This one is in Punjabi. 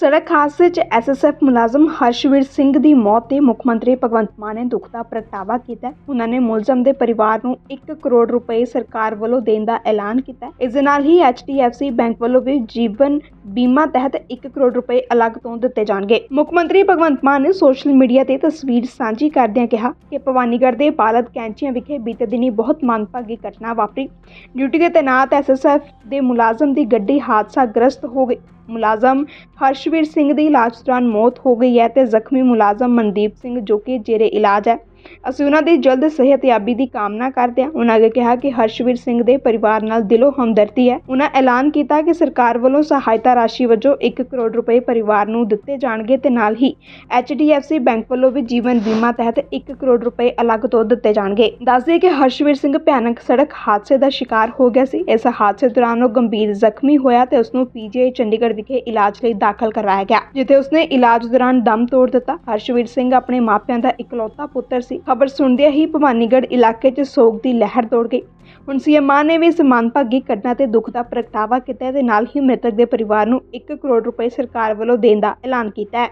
ਸੜਕ ਹਾਦਸੇ 'ਚ ਐਸਐਸਐਫ ਮੁਲਾਜ਼ਮ ਹਰਸ਼ਵੀਰ ਸਿੰਘ ਦੀ ਮੌਤ ਤੇ ਮੁੱਖ ਮੰਤਰੀ ਭਗਵੰਤ ਮਾਨ ਨੇ ਦੁੱਖ ਦਾ ਪ੍ਰਗਟਾਵਾ ਕੀਤਾ ਉਹਨਾਂ ਨੇ ਮੁਲਜ਼ਮ ਦੇ ਪਰਿਵਾਰ ਨੂੰ 1 ਕਰੋੜ ਰੁਪਏ ਸਰਕਾਰ ਵੱਲੋਂ ਦੇਣ ਦਾ ਐਲਾਨ ਕੀਤਾ ਇਸ ਦੇ ਨਾਲ ਹੀ ਐਚਡੀਐਫਸੀ ਬੈਂਕ ਵੱਲੋਂ ਵੀ ਜੀਵਨ ਬੀਮਾ ਤਹਿਤ 1 ਕਰੋੜ ਰੁਪਏ ਅਲੱਗ ਤੋਂ ਦਿੱਤੇ ਜਾਣਗੇ। ਮੁੱਖ ਮੰਤਰੀ ਭਗਵੰਤ ਮਾਨ ਨੇ ਸੋਸ਼ਲ ਮੀਡੀਆ ਤੇ ਤਸਵੀਰ ਸਾਂਝੀ ਕਰਦਿਆਂ ਕਿਹਾ ਕਿ ਭਵਾਨੀਗੜ੍ਹ ਦੇ ਬਾਲਦ ਕੈਂਚੀਆਂ ਵਿਖੇ ਬੀਤੇ ਦਿਨੀ ਬਹੁਤ ਮੰਦਭਾਗੀ ਘਟਨਾ ਵਾਪਰੀ। ਡਿਊਟੀ ਤੇ ਤੈਨਾਤ ਐਸਐਸਐਫ ਦੇ ਮੁਲਾਜ਼ਮ ਦੀ ਗੱਡੀ ਹਾਦਸਾ ਗ੍ਰਸਤ ਹੋ ਗਈ। ਮੁਲਾਜ਼ਮ ਹਰਸ਼ਵੀਰ ਸਿੰਘ ਦੀ ਇਲਾਜ ਦੌਰਾਨ ਮੌਤ ਹੋ ਗਈ ਹੈ ਅਤੇ ਜ਼ਖਮੀ ਮੁਲਾਜ਼ਮ ਮਨਦੀਪ ਸਿੰਘ ਜੋ ਕਿ ਜੇਰੇ ਇਲਾਜ ਹੈ। ਅਸੀਂ ਉਹਨਾਂ ਦੀ ਜਲਦ ਸਿਹਤਯਾਬੀ ਦੀ ਕਾਮਨਾ ਕਰਦੇ ਹਾਂ। ਉਹਨਾਂ ਅੱਗੇ ਕਿਹਾ ਕਿ ਹਰਸ਼ਵੀਰ ਸਿੰਘ ਦੇ ਪਰਿਵਾਰ ਨਾਲ ਦਿਲੋਂ ਹਮਦਰਦੀ ਹੈ। ਉਹਨਾਂ ਐਲਾਨ ਕੀਤਾ ਕਿ ਸਰਕਾਰ ਵੱਲੋਂ ਸਹਾਇਤਾ ਰਾਸ਼ੀ ਵਜੋਂ 1 ਕਰੋੜ ਰੁਪਏ ਪਰਿਵਾਰ ਨੂੰ ਦਿੱਤੇ ਜਾਣਗੇ ਤੇ ਨਾਲ ਹੀ HDFC ਬੈਂਕ ਵੱਲੋਂ ਵੀ ਜੀਵਨ ਬੀਮਾ ਤਹਿਤ 1 ਕਰੋੜ ਰੁਪਏ ਅਲੱਗ ਤੋਂ ਦਿੱਤੇ ਜਾਣਗੇ। ਦੱਸਦੇ ਕਿ ਹਰਸ਼ਵੀਰ ਸਿੰਘ ਭਿਆਨਕ ਸੜਕ ਹਾਦਸੇ ਦਾ ਸ਼ਿਕਾਰ ਹੋ ਗਿਆ ਸੀ। ਇਸ ਹਾਦਸੇ ਦੌਰਾਨ ਉਹ ਗੰਭੀਰ ਜ਼ਖਮੀ ਹੋਇਆ ਤੇ ਉਸ ਨੂੰ ਪੀਜੀਆਈ ਚੰਡੀਗੜ੍ਹ ਵਿਖੇ ਇਲਾਜ ਲਈ ਦਾਖਲ ਕਰਵਾਇਆ ਗਿਆ, ਜਿੱਥੇ ਉਸਨੇ ਇਲਾਜ ਦੌਰਾਨ ਦਮ ਤੋੜ ਦਿੱਤਾ। ਹਰਸ਼ਵੀਰ ਸਿੰਘ ਆਪਣੇ ਮਾਪਿਆਂ ਦਾ ਇਕਲੌਤਾ ਪੁੱਤਰ ਸੀ। ਖਬਰ ਸੁਣਦਿਆਂ ਹੀ ਭਵਾਨੀਗੜ੍ਹ ਇਲਾਕੇ 'ਚ ਸੋਗ ਦੀ ਲਹਿਰ ਦੌੜ ਗਈ। ਹੁਣ ਸੀਐਮ ਮਾਨ ਨੇ ਵੀ ਇਸ ਮੰਦਭਾਗੀ ਘਟਨਾ ਤੇ ਦੁੱਖ ਦਾ ਪ੍ਰਗਟਾਵਾ ਕੀਤਾ ਹੈ। ਤੇ ਨਾਲ ਹੀ ਮ੍ਰਿਤਕ ਦੇ ਪਰਿਵਾਰ ਨੂੰ 1 ਕਰੋੜ ਰੁਪਏ ਸਰਕਾਰ ਵੱਲੋਂ ਦੇਣ ਦਾ ਐਲਾਨ ਕੀਤਾ ਹੈ।